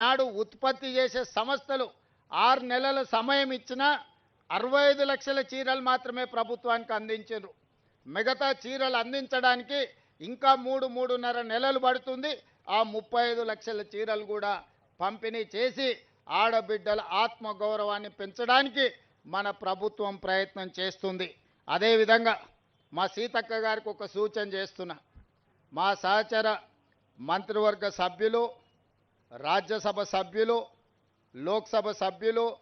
నాడు ఉత్పత్తి చేసే సంస్థలు ఆరు నెలల సమయం ఇచ్చినా అరవై ఐదు లక్షల చీరలు మాత్రమే ప్రభుత్వానికి అందించారు మిగతా చీరలు అందించడానికి ఇంకా మూడు మూడున్నర నెలలు పడుతుంది. ఆ ముప్పై ఐదు లక్షల చీరలు కూడా పంపిణీ చేసి ఆడబిడ్డల ఆత్మగౌరవాన్ని పెంచడానికి మన ప్రభుత్వం ప్రయత్నం చేస్తుంది. అదేవిధంగా మా సీతక్క గారికి ఒక సూచన చేస్తున్నా. మా సహచర మంత్రివర్గ సభ్యులు రాజ్యసభ సభ్యులు లోక్సభ సభ్యులు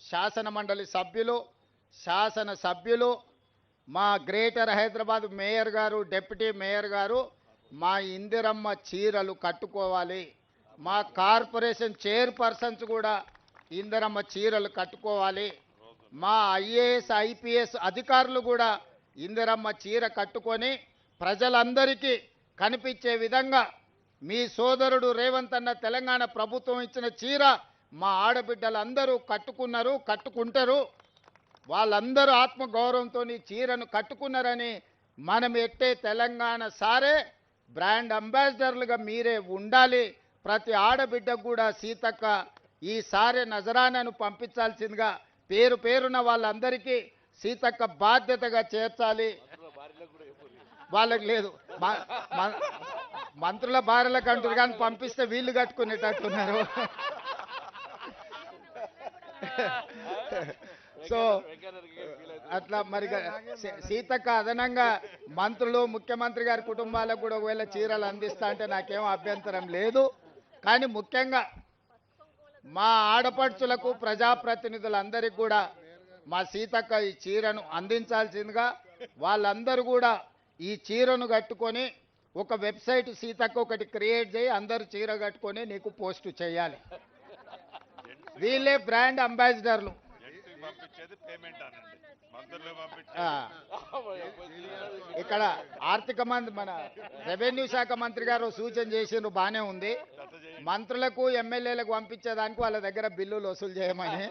శాసన మండలి సభ్యులు శాసన సభ్యులు మా గ్రేటర్ హైదరాబాద్ మేయర్ గారు డిప్యూటీ మేయర్ గారు మా ఇందిరమ్మ చీరలు కట్టుకోవాలి. మా కార్పొరేషన్ చైర్పర్సన్స్ కూడా ఇందిరమ్మ చీరలు కట్టుకోవాలి. మా ఐఏఎస్ ఐపీఎస్ అధికారులు కూడా ఇందిరమ్మ చీర కట్టుకొని ప్రజలందరికీ కనిపించే విధంగా మీ సోదరుడు రేవంత్ అన్న తెలంగాణ ప్రభుత్వం ఇచ్చిన చీర మా ఆడబిడ్డలందరూ కట్టుకున్నారు కట్టుకుంటారు. వాళ్ళందరూ ఆత్మగౌరవంతో చీరను కట్టుకున్నారని మనం ఎట్టే తెలంగాణ సారే బ్రాండ్ అంబాసిడర్లుగా మీరే ఉండాలి. ప్రతి ఆడబిడ్డకు కూడా సీతక్క ఈ సారే పంపించాల్సిందిగా పేరు పేరున వాళ్ళందరికీ సీతక్క బాధ్యతగా చేర్చాలి. వాళ్ళకి లేదు. మంత్రుల భార్యలకు అంటారు కానీ పంపిస్తే వీళ్ళు కట్టుకునేటట్టున్నారు. సో అట్లా మరి సీతక్క అదనంగా మంత్రులు ముఖ్యమంత్రి గారి కుటుంబాలకు కూడా ఒకవేళ చీరలు అందిస్తా అంటే నాకేం అభ్యంతరం లేదు. కానీ ముఖ్యంగా మా ఆడపడుచులకు ప్రజాప్రతినిధులందరికీ కూడా మా సీతక్క ఈ చీరను అందించాల్సిందిగా వాళ్ళందరూ కూడా ఈ చీరను కట్టుకొని ఒక వెబ్సైట్ సీతక్క ఒకటి క్రియేట్ చేయి అందరూ చీర కట్టుకొని నీకు పోస్ట్ చేయాలి. వీళ్ళే బ్రాండ్ అంబాసిడర్లు. ఇక్కడ ఆర్థిక మంత్రి మన రెవెన్యూ శాఖ మంత్రి గారు సూచన చేసిండ్రు బాగానే ఉంది. మంత్రులకు ఎమ్మెల్యేలకు పంపించేదానికి వాళ్ళ దగ్గర బిల్లులు వసూలు చేయమని.